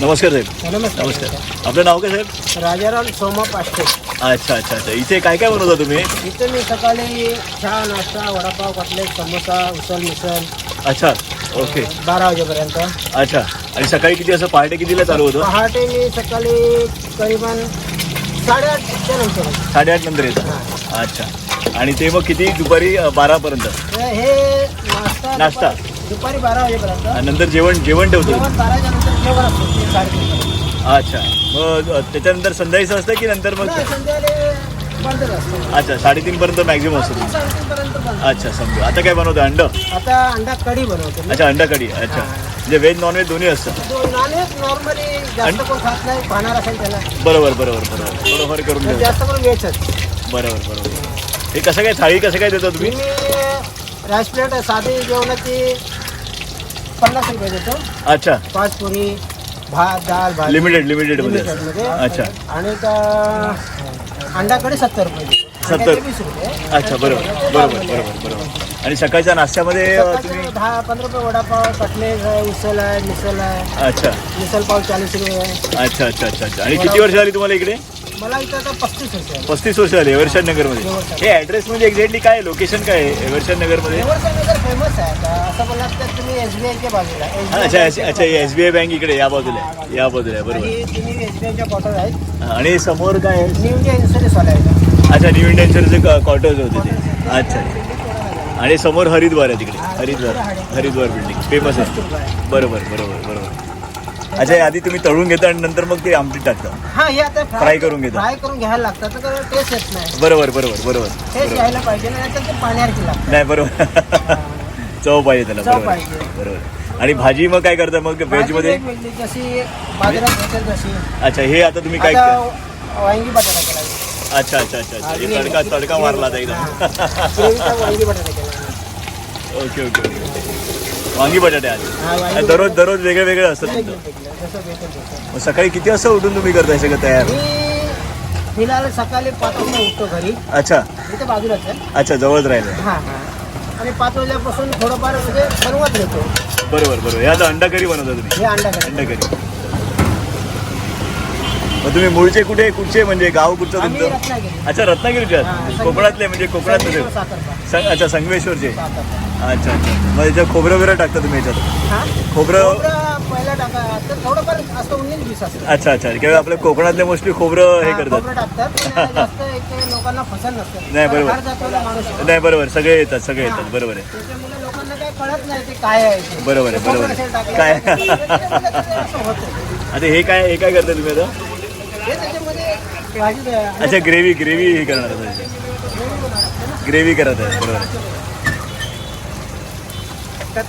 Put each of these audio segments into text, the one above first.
नमस्कार साहेब. नमस्कार. नमस्कार. आपलं नाव काय साहेब? राजाराम सोमा पाष्टे अच्छा अच्छा अच्छा. इथे काय काय बनवता तुम्ही? इथे मी सकाळी चहा नाश्ता वडापाव कटलेट समोसा उसल मिसल अच्छा ओके. बारा वाजेपर्यंत. अच्छा. आणि सकाळी किती असं पहाटे कितीला चालू होतं? पहाटे मी सकाळी करीबन साडेआठच्या नंतर साडेआठ नंतर येतं. अच्छा. आणि ते मग किती? दुपारी अ, बारापर्यंत? हे नाश्ता नाश्ता. दुपारी- बारा वाजेपर्यंत. नंतर जेवण जेवण ठेवतो जेवण बाराच्या नंतर जेवण असतं तीन साडेतीन अच्छा. मग त्याच्यानंतर संध्याकाळीचं असतं की नंतर मग संध्याकाळी बंदच असतं अच्छा साडेतीन पर्यंत मॅक्झिमम असतं बंद अच्छा समजू आता काय बनवतं अंड? आता अंडा कढी बनवतो मी. अच्छा अंडा कढी. अच्छा. म्हणजे व्हेज नॉनव्हेज दोन्ही असतं? जो नॉनव्हेज नॉर्मली जास्त आणि- कोण खात नाही खाणार असेल त्याला. बरोबर बरोबर बरोबर. बरोबर करून तर देऊ जास्त करून बरोबर बरोबर. हे कसं काय थाळी कसं काय देता तुम्ही? मी राईस प्लेट साधी जेवणाची पन्नास रुपये देतो. अच्छा. पाच पुरी भात डाळ भाजी. लिमिटेड लिमिटेडमध्ये. Limited मध्ये. असतं. अच्छा. आणि का अंडाकडे सत्तर रुपये देतो. सत्तर. अंड्याचे वीस रुपये. अच्छा बरोबर. बरोबर बरोबर बरोबर. आणि सकाळच्या नाश्त्यामध्ये अ, सकाळचे तुम्ही? दहा पंधरा रुपये वडापाव कटलेट आहे उसल आहे मिसल आहे. अच्छा. मिसल पाव चाळीस रुपये. आहे अच्छा अच्छा अच्छा अच्छा. आणि किती वर्ष झाली तुम्हाला इकडे? मला इथं आता पस्तीस वर्ष आहे पस्तीस वर्ष झाली एव्हरशन नगरमध्ये. हे ॲड्रेस म्हणजे एक्झॅक्टली काय लोकेशन काय आहे नगरमध्ये? नगर फेमस आहे. आता असं बोललात तर तुम्ही एस बी आयच्या बाजूला हा, अच्छा अच्छा अच्छा एस बी आय बँक इकडे या बाजूला आहे. या बाजूला आहे बरोबर. तिन्ही एस बी आयच्या क्वार्टर आहेत. हा, आणि समोर काय आहे? न्यू इंडिया इन्शुरन्स वाला आहे अच्छा न्यू इंडियनचे क्वार्टर्स होते ते. अच्छा अच्छा. आणि समोर हरिद्वार आहे तिकडे. हरिद्वार हरिद्वार बिल्डिंग फेमस आहे. बरोबर बरोबर बरोबर. अच्छा. आधी तुम्ही तळून घेता आणि नंतर मग ते आमटीत टाकता. हा हे आता Fry करून घेता. फ्राय करून घ्यायला लागतात तर टेस्ट येत नाही. बरोबर बरोबर बरोबर. टेस्ट बरोबर. यायला पाहिजे नाही तर ते लागतं. नाही बरोबर. चव पाहिजे त्याला चव बरोबर. पाहिजे. बरोबर. आणि भाजी मग काय करता? मग व्हेज भाजी मध्ये? वेगवेगळी जशी बाजारात भेटेल तशी. अच्छा हे आता तुम्ही काय आता वांगी बटाटा केला अच्छा अच्छा अच्छा अच्छा. हे तडका तडका मारला आता एकदम. ग्रेव्हीचा वांगी बटाटा केला ओके ओके ओके. वांगी बटाटे आज. हा, वांगी दररोज दररोज वेगळे वेगळे असतात तुमचं मग सकाळी किती वाजता उठून तुम्ही करताय सगळं तयार? फिलहाल सकाळी पाच वाजता उठतो घरी. अच्छा. इथे बाजूलाच आहे. अच्छा जवळच राहिलं हा हा. आणि पाच वाजल्यापासून थोडंफार म्हणजे बनवत येतो बरोबर बरोबर. हे आता अंडा करी बनवता तुम्ही. हे अंडा कढी. अंडा करी. मग तुम्ही मूळचे कुठे कुठचे म्हणजे गाव कुठचं तुमचं? अच्छा रत्नागिरीचे आहात संगमेश्वर- कोकणातले म्हणजे कोकणातले. अच्छा संगमेश्वरचे. अच्छा अच्छा. मग याच्यात खोबरं वगैरे टाकता तुम्ही याच्यात? हा? खोबरं अच्छा अच्छा. किंवा आपल्या कोकणातले मोस्टली खोबरं हे करतात. नाही, बरोबर. नाही बरोबर. सगळे येतात सगळे येतात. बरोबर आहे. बरोबर आहे, बरोबर आहे. काय? आता हे काय हे काय करता तुम्ही आता? अच्छा ग्रेव्ही ग्रेव्ही हे करणार आता ग्रेव्ही करत आहे बरोबर.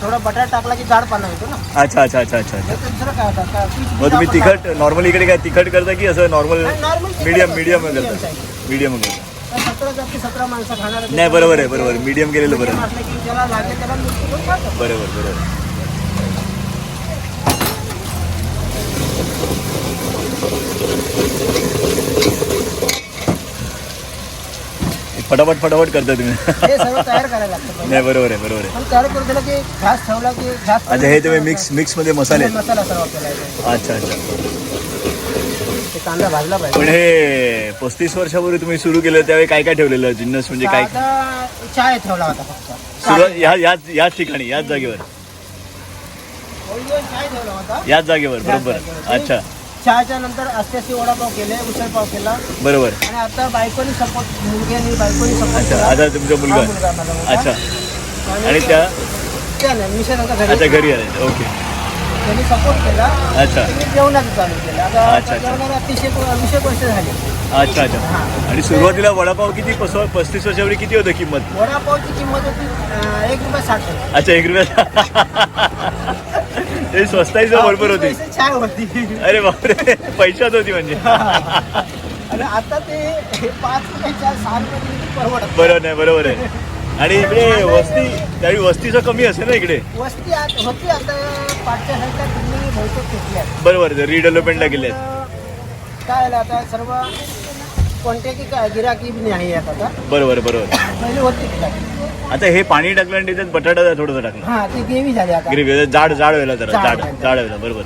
थोडा बटाटा टाकला की जाड पाना येतो ना. अच्छा अच्छा अच्छा अच्छा अच्छा. मग तुम्ही तिखट नॉर्मली इकडे काय तिखट करता की असं नॉर्मल मीडियम मीडियम करता. मीडियम करता? नाही बरोबर आहे बरोबर मीडियम केलेलं बरं आहे. म्हटलं फटाफट फटाफट करता तुम्ही. हे सगळं तयार करायला लागतं पहिले. नाही बरोबर आहे बरोबर आहे. पण तयार करून दिलं की घास ठेवला की घास अच्छा हे तुम्ही मिक्स मिक्समध्ये मसाले आहेत. मसाला सर्व केला आहे. अच्छा अच्छा. ते कांदा भाजला पण पाहिजे हे पस्तीस वर्षापूर्वी तुम्ही सुरू केलं त्यावेळी काय काय ठेवलेलं जिन्नस म्हणजे काय? चाय ठेवला होता फक्त. सुरुवात ह्या याच याच ठिकाणी याच जागेवर. ओरिजिनल चाय ठेवला होता. याच जागेवर बरोबर. अच्छा. चहाच्या नंतर अस्त्याची वडापाव केले उसळपाव केला. बरोबर. आणि आता बायकोनी सपोर्ट मुलग्यानी बायकोनी सपोर्ट अच्छा केला. आता तुमचा मुलगा. अच्छा. आणि त्या त्या नाही मिशन आता अच्छा घरी घरी आले ओके. त्यांनी सपोर्ट केला. अच्छा. त्यांनी जेवणाचं चालू केलं. आता अच्छा, अच्छा. जेवणाला अतिशय वीसशे वर्ष झाली. अच्छा अच्छा. आणि सुरुवातीला वडापाव किती? पस पस्तीस वर्षापूर्वी किती होतं किंमत? वडापावची किंमत होती अं, एक रुपये साठ. पैसे. अच्छा एक रुपया ते स्वस्ताईचं भरपूर होती. चाय होती. अरे बापरे पैशात होती म्हणजे. आणि आता ते पाच सहा रुपये की बरोबर नाही बरोबर आहे. आणि इकडे वस्ती त्यावेळी वस्तीचं कमी असेल ना इकडे? वस्ती होती आता पाचच्या साईडला बिल्डिंग बहुतेक घेतल्या बरोबर रिडेव्हलपमेंटला गेले काय झालं आता सर्व कोणत्याची काय गिराकी नाही आहेत आता? बरोबर बरोबर पहिली होती आता हे पाणी टाकलं आणि त्याच्यात बटाटा थोडंसं टाकलं. हा ती ग्रेव्ही झाली आता. ग्रेव्ही जाड जाड व्हायला जरा जाड जाड व्हायला. जाड व्हायला बरोबर.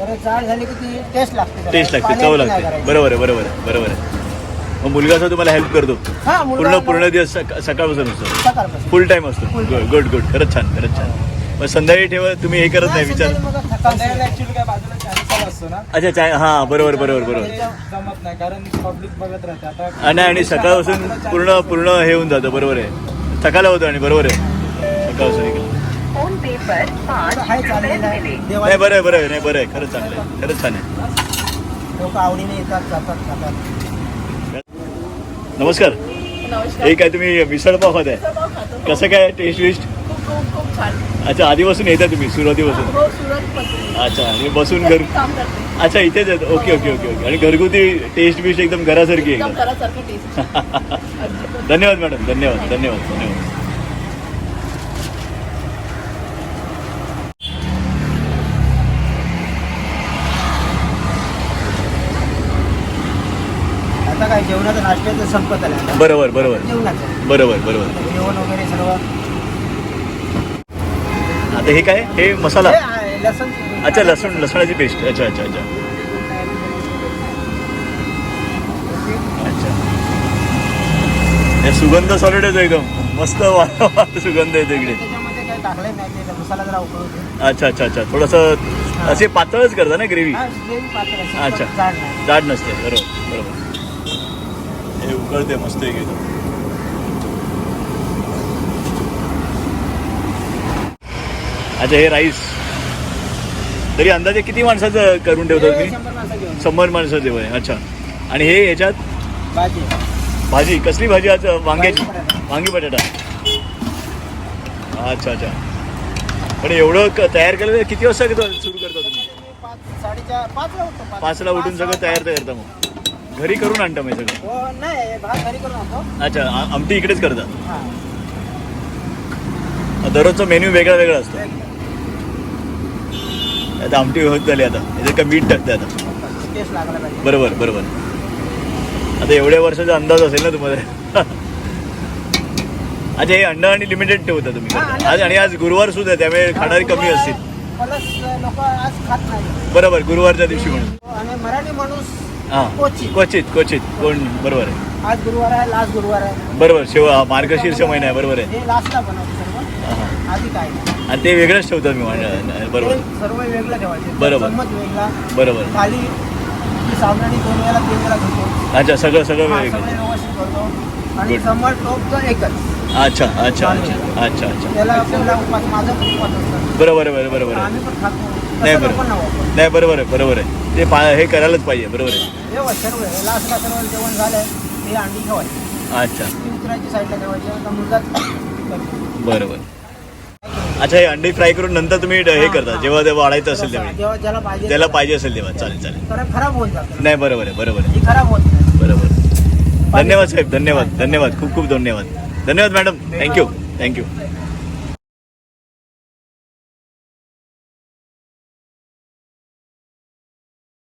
तर जाड झाली की ती टेस्ट लागते. टेस्ट लागते चव नाही लागते. करायची. बरोबर आहे बरोबर आहे बरोबर आहे. मग मुलगा असं तुम्हाला हेल्प करतो. हा मुलगा पूर्ण पूर्ण दिवस सक- सकाळपासून असतो. सकाळपासून. फुल टाइम असतो. Full गुड गुड गुड खरंच छान खरंच छान. मग संध्याकाळी ठेवा तुम्ही हे करत नाही विचार. संध्याकाळी मग थकान ऍक्च्युली काय बाजूला चाळीसाला असतो ना? अच्छा चाय हा बरोबर बरोबर बरोबर. जमत नाही कारण पब्लिक बघत राहते. आता आणि आणि सकाळपासून पूर्ण पूर्ण हे होऊन जातं बरोबर आहे. थकायला होतं आणि बरोबर आहे. नाही देवाला बरं आहे बरं आहे नाही बरं आहे. खरंच चांगलं आहे खरंच छान आहे. लोक आवडीने येतात जातात खातात. नमस्कार. हे काय तुम्ही मिसळ पाव खात आहे खातो कसं काय टेस्ट विस्ट खूप खूप खूप छान. अच्छा आधीपासून येता तुम्ही सुरुवातीपासून. हो सुरत पासून अच्छा आणि बसून घर काम करते. अच्छा इथेच आहेत ओके ओके ओके ओके. आणि घरगुती टेस्ट बिस्ट एकदम घरासारखी आहे. एकदम एकदम घरासारखं टेस्ट धन्यवाद मॅडम धन्यवाद धन्यवाद धन्यवाद. आता काय जेवणाचं नाश्त्याचं संपत आलं. आता. बरोबर बरोबर. जेवणाचं. बरोबर बरोबर. जेवण वगैरे सर्व. आता हे काय? हे मसाला? हे लसूण अच्छा लसूण लसणाची पेस्ट. अच्छा अच्छा अच्छा. अच्छा. हे सुगंध सॉलिड येतो एकदम. मस्त सुगंध येतो इकडे. अच्छा अच्छा अच्छा. थोडंसं असे पातळच करता ना ग्रेव्ही अच्छा. जाड नसते. बरोबर बरोबर. हे उकळते मस्त एक एकदम. अच्छा हे राईस तरी अंदाजे किती माणसाचं करून ठेवतो तुम्ही? शंभर माणसं जेवण आहे. अच्छा. आणि हे याच्यात? भाजी. भाजी. कसली भाजी आज? वांग्याची. वांगी बटाटा. अच्छा अच्छा. पण एवढं क- तयार केलं किती वाजता सुरू करता तुम्ही? पाच साडेचार पाचला उठतो पाच- पाचला उठून सगळं तयार तर करता मग. घरी करून आणता मग हे सगळं? हो नाही भात घरी करून आणतो. अच्छा आ- आमटी इकडेच करता? हा. दररोजचा मेन्यू वेगळा वेगळा. असतो आता आमटी होत झाली आता. याच्यात काय मीठ टाकते आता. बरोबर बरोबर. आता एवढ्या वर्षाचा अंदाज असेल ना तुम्हाला? अच्छा हे अंड आणि लिमिटेड ठेवता तुम्ही. आज आणि आज गुरुवार सुद्धा त्यामुळे खाणारी कमी असतील. बरोबर गुरुवारच्या दिवशी म्हणून. मराठी माणूस क्वचित. क्वचित कोण? बरोबर आहे. आज गुरुवार आहे लास्ट गुरुवार आहे. बरोबर शेव मार्गशीर्ष महिना आहे बरोबर आहे. आणि ते वेगळंच ठेवतात मी म्हणजे बरोबर. सर्व वेगळं ठेवायचे. बरोबर. बरोबर. खाली दोन तीन वेळा अच्छा सगळं सगळं वेगळं. व्यवस्थित करतो. आणि. समोर टोपचं एकच. अच्छा अच्छा अच्छा अच्छा अच्छा. त्याला उपास माझा उपास बरोबर बरोबर आहे आम्ही पण खातो. नाही बरोबर. नाही बरोबर आहे बरोबर आहे. ते पा हे करायलाच पाहिजे बरोबर आहे. सर्व सर्व जेवण हे अंडी ठेवायची. अच्छा. ती उतरायची साईडला ठेवायची. आता मुलगा करतो. बरोबर. अच्छा हे अंडी फ्राय करून नंतर तुम्ही ड- हे हा, करता हा. जेव्हा ते वाढायचं असेल पाहिजे. त्याला पाहिजे असेल तेव्हा. चालेल चालेल. तर खराब होऊन जातं. नाही बरोबर आहे बरोबर आहे. खराब होत नाही. बरोबर. धन्यवाद साहेब. धन्यवाद. धन्यवाद. खूप खूप धन्यवाद. धन्यवाद मॅडम. Thank you thank you